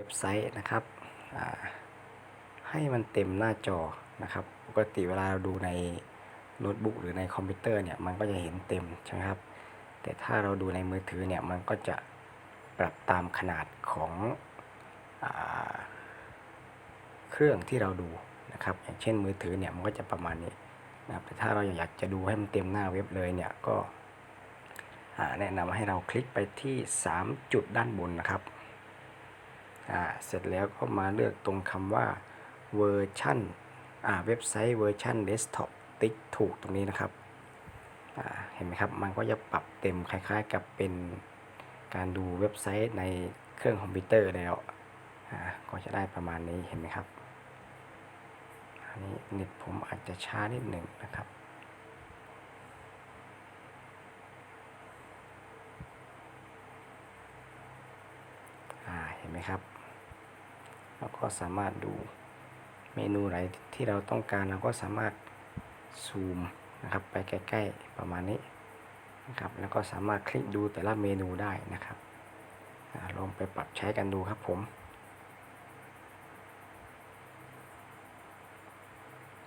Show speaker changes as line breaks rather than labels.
เว็บไซต์นะครับให้มันเต็มหน้าจอนะครับ ปกติเวลาเราดูในโน้ตบุ๊กหรือในคอมพิวเตอร์เนี่ยมันก็จะเห็นเต็มใช่ไหมครับ แต่ถ้าเราดูในมือถือเนี่ยมันก็จะปรับตามขนาดของอเครื่องที่เราดูนะครับ อย่างเช่นมือถือเนี่ยมันก็จะประมาณนี้นะครับแต่ถ้าเราอยากจะดูให้มันเต็มหน้าเว็บเลยเนี่ยก็แนะนำให้เราคลิกไปที่ 3 จุดด้านบนนะครับ อ่าเสร็จแล้วก็มาเลือกตรงคำว่าเวอร์ชันอ่าเว็บไซต์เวอร์ชันเดสก์ท็อปติ๊กถูกตรงนี้นะครับอ่าเห็นไหมครับ มันก็จะปรับเต็มคล้ายๆกับเป็นการดูเว็บไซต์ในเครื่องคอมพิวเตอร์แล้วอ่าก็จะได้ประมาณนี้เห็นไหมครับอันนี้เน็ตผมอาจจะช้านิดหนึ่งนะครับเห็นไหมครับ เราก็สามารถดูเมนูไหนที่เราต้องการเราก็สามารถซูมนะครับไปใกล้ๆประมาณนี้นะครับแล้วก็สามารถคลิกดูแต่ละเมนูได้นะครับลองไปปรับใช้กันดูครับผม